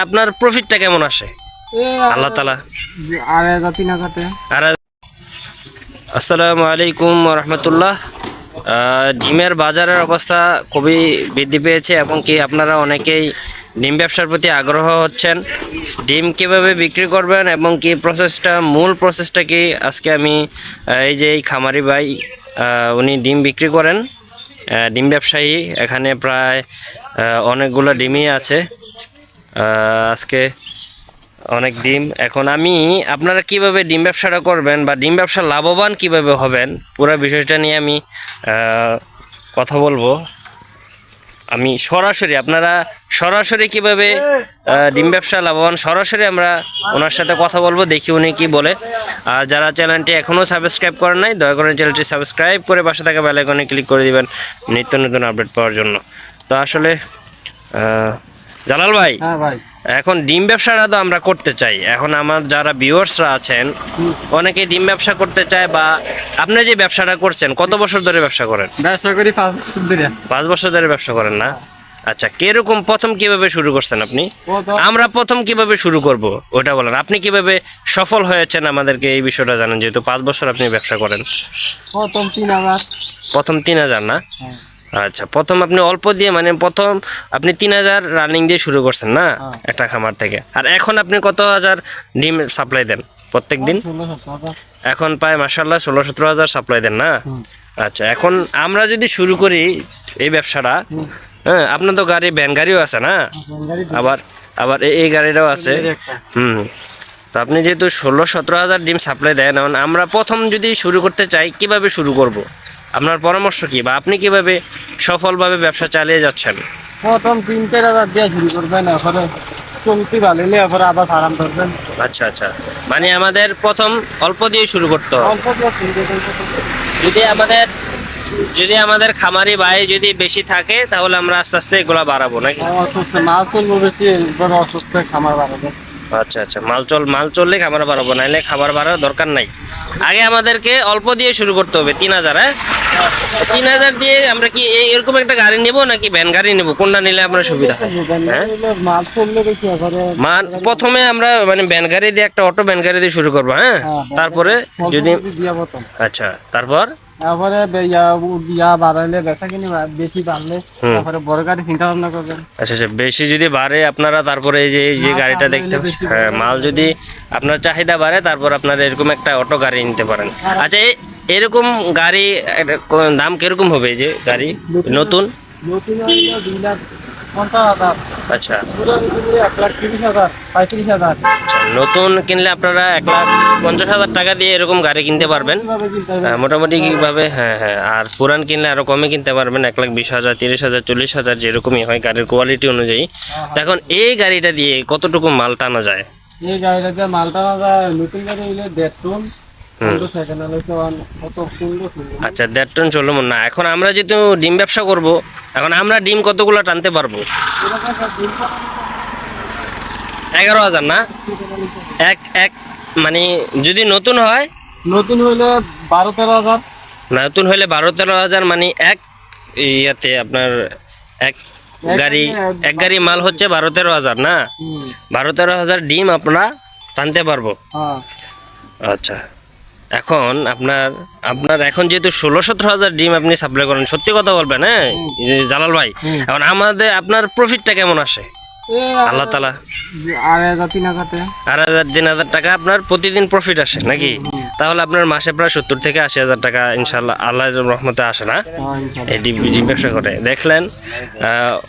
আপনার প্রফিটটা কেমন আসে? আল্লাহ তালা আর আসসালামু আলাইকুম রহমতুল্লাহ। ডিমের বাজারের অবস্থা খুবই বৃদ্ধি পেয়েছে এবং কি আপনারা অনেকেই ডিম ব্যবসার প্রতি আগ্রহ হচ্ছেন। ডিম কীভাবে বিক্রি করবেন এবং কি প্রসেসটা মূল প্রসেসটা কি? আজকে আমি এই যে এই খামারি ভাই উনি ডিম বিক্রি করেন। ডিম ব্যবসায়ী এখানে প্রায় অনেকগুলো ডিমই আছে। আজকে অনেক ডিম। এখন আমি আপনারা কীভাবে ডিম ব্যবসাটা করবেন বা ডিম ব্যবসা লাভবান কীভাবে হবেন পুরো বিষয়টা নিয়ে আমি কথা বলব। আমি সরাসরি আপনারা সরাসরি কীভাবে ডিম ব্যবসা লাভবান সরাসরি আমরা ওনার সাথে কথা বলব দেখি উনি কি বলে। আর যারা চ্যানেলটি এখনও সাবস্ক্রাইব করেন নাই দয়া করে চ্যানেলটি সাবস্ক্রাইব করে পাশে থাকা বেল আইকনে ক্লিক করে দিবেন নিত্য নতুন আপডেট পাওয়ার জন্য। তো আসলে জালাল ভাই হ্যাঁ ভাই। এখন ডিম ব্যবসাটা তো আমরা করতে চাই। এখন আমার যারা ভিউয়ার্সরা আছেন অনেকে ডিম ব্যবসা করতে চায় বা আপনি যে ব্যবসাটা করছেন কত বছর ধরে ব্যবসা করেন? ব্যবসা করি পাঁচ বছর ধরে। পাঁচ বছর ধরে ব্যবসা করেন না? আচ্ছা কীরকম প্রথম কীভাবে শুরু করছেন আপনি? আমরা প্রথম কীভাবে শুরু করব ওটা বলেন। আপনি কীভাবে সফল হয়েছেন আমাদেরকে এই বিষয়টা জানেন যেহেতু পাঁচ বছর আপনি ব্যবসা করেন। প্রথম তিন হাজার। প্রথম তিন হাজার না? হ্যাঁ। আচ্ছা প্রথম আপনি অল্প দিয়ে মানে প্রথম আপনি তিন হাজার রানিং দিয়ে শুরু করছেন না? হ্যাঁ। একটা খামার থেকে। আর এখন আপনি কত হাজার ডিম সাপ্লাই দেন প্রত্যেক দিন? এখন প্রায় মাসাল্লাহ ষোলো সতেরো হাজার সাপ্লাই দেন না? আচ্ছা এখন আমরা যদি শুরু করি এই ব্যবসাটা হ্যাঁ আপনার তো গাড়ি ভ্যান গাড়িও আছে না? আবার আবার এই- গাড়িটাও আছে। হুম। তো আপনি যেহেতু ষোলো সতেরো হাজার ডিম সাপ্লাই দেন আমরা প্রথম যদি শুরু করতে চাই কীভাবে শুরু করব? আপনার পরামর্শ কি বা আপনি কীভাবে সফলভাবে ব্যবসা চালিয়ে যাচ্ছেন? প্রথম তিন চার হাজার দিয়ে শুরু করবেন এরপরে চলতি ভালো হলে এরপরে আবার ফার্ম ধরবেন। আচ্ছা আচ্ছা। মানে আমাদের প্রথম অল্প দিয়ে শুরু করতে হবে। অল্প দিয়ে যদি আমাদের যদি আমাদের খামারি ভাই যদি বেশি থাকে তাহলে আমরা আস্তে আস্তে এগুলা বাড়াবো নাকি? অসুস্থ মাছ চলবো বেশি অসুস্থ খামার বাড়াবে। আচ্ছা আচ্ছা। মাল চল মাল চললে খাবার বাড়াবো নাহলে খাবার বাড়ার দরকার নাই। আগে আমাদেরকে অল্প দিয়ে শুরু করতে হবে তিন হাজার হ্যাঁ? তিন হাজার দিয়ে আমরা কি এরকম একটা গাড়ি নেব নাকি ভ্যান গাড়ি নেব? কোনটা নিলে সুবিধা হয়? হ্যাঁ? বেশি মান প্রথমে আমরা মানে ভ্যান গাড়ি দিয়ে একটা অটো ভ্যান গাড়ি দিয়ে শুরু করব হ্যাঁ? তারপরে যদি আচ্ছা তারপর? তারপরে ইয়া বাড়াইলে বেচা কিনি বেশি বাড়লে তারপরে বড় গাড়ি চিন্তা ভাবনা করবেন। আচ্ছা আচ্ছা বেশি যদি বাড়ে আপনারা তারপরে এই যে এই যে গাড়িটা দেখতে হ্যাঁ মাল যদি আপনার চাহিদা বাড়ে তারপর আপনারা এরকম একটা অটো গাড়ি নিতে পারেন। আচ্ছা এরকম গাড়ি দাম কীরকম হবে যে গাড়ি? নতুন? আচ্ছা। আচ্ছা, নতুন কিনলে আপনারা এক লাখ পঞ্চাশ হাজার টাকা দিয়ে এরকম গাড়ি কিনতে পারবেন। হ্যাঁ, মোটামুটি কীভাবে হ্যাঁ হ্যাঁ আর পুরান কিনলে আরও কমে কিনতে পারবেন এক লাখ বিশ হাজার তিরিশ হাজার চল্লিশ হাজার যেরকমই হয় গাড়ির কোয়ালিটি অনুযায়ী। তো এখন এই গাড়িটা দিয়ে কতটুকু মাল টানা যায়? এই গাড়িটাতে মালটা মালটা নতুন গাড়ি দেড় টন হলে আচ্ছা দেড় টন চলল না এখন আমরা যেহেতু ডিম ব্যবসা করব এখন আমরা ডিম কতগুলো টানতে পারব? এগারো হাজার না? এক এক মানে যদি নতুন হয়? নতুন হইলে বারো তেরো হাজার। নতুন হলে বারো তেরো হাজার মানে এক ইয়াতে আপনার এক গাড়ি এক গাড়ি মাল হচ্ছে বারো তেরো হাজার না? বারো তেরো হাজার ডিম আমরা টানতে পারব। হ্যাঁ। আচ্ছা। এখন আপনার আপনার এখন যেহেতু ষোলো সতেরো হাজার ডিম আপনি সাপ্লাই করেন সত্যি কথা বলবেন হ্যাঁ? জালাল ভাই এখন আমাদের আপনার প্রফিটটা কেমন আসে? আল্লাহ তালা আড়াই হাজার তিন হাজার টাকা। আপনার প্রতিদিন প্রফিট আসে নাকি? তাহলে আপনার মাসে প্রায় সত্তর থেকে আশি হাজার টাকা ইনশাল্লাহ আল্লাহ রহমতে আসে না? হ্যাঁ। এই ডিম ব্যবসা করে। দেখলেন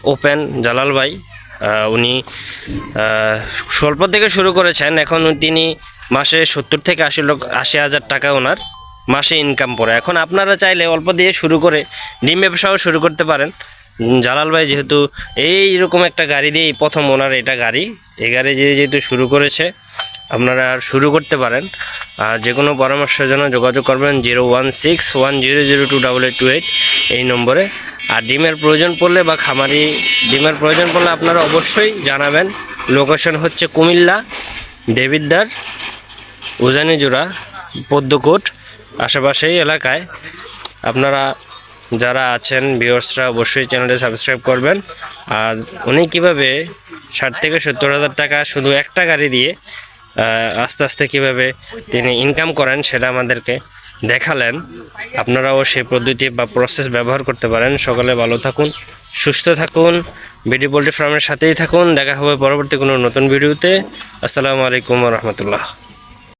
ওপেন জালাল ভাই উনি আহ, স্বল্প থেকে শুরু করেছেন এখন তিনি মাসে সত্তর থেকে আশি লোক, আশি হাজার টাকা ওনার মাসে ইনকাম পড়ে। এখন আপনারা চাইলে অল্প দিয়ে শুরু করে ডিম ব্যবসাও শুরু করতে পারেন। জালাল ভাই যেহেতু এইরকম একটা গাড়ি দিয়ে প্রথম ওনার এটা গাড়ি। এই গাড়ি যে যেহেতু শুরু করেছে, আপনারা আর শুরু করতে পারেন। আর যে কোনো পরামর্শের জন্য যোগাযোগ করবেন zero one six one zero zero two double eight two eight এই নম্বরে। আর ডিমের প্রয়োজন পড়লে বা খামারি, ডিমের প্রয়োজন পড়লে আপনারা অবশ্যই জানাবেন। লোকেশন হচ্ছে কুমিল্লা দেবিদ্দার উজানি জোড়া পদ্মকোট আশেপাশেই এলাকায়। আপনারা যারা আছেন, ভিউয়ার্সরা অবশ্যই চ্যানেলটি সাবস্ক্রাইব করবেন। আর উনি কীভাবে ষাট থেকে সত্তর হাজার টাকা শুধু একটা গাড়ি দিয়ে আস্তে আস্তে কীভাবে তিনি ইনকাম করেন সেটা আমাদেরকে দেখালেন। আপনারাও সেই পদ্ধতি বা প্রসেস ব্যবহার করতে পারেন। সকলে ভালো থাকুন, সুস্থ থাকুন, বিডি পোল্ট্রি ফার্মের সাথেই থাকুন। দেখা হবে পরবর্তী কোনো নতুন ভিডিওতে। আসসালামু আলাইকুম রহমতুল্লাহ।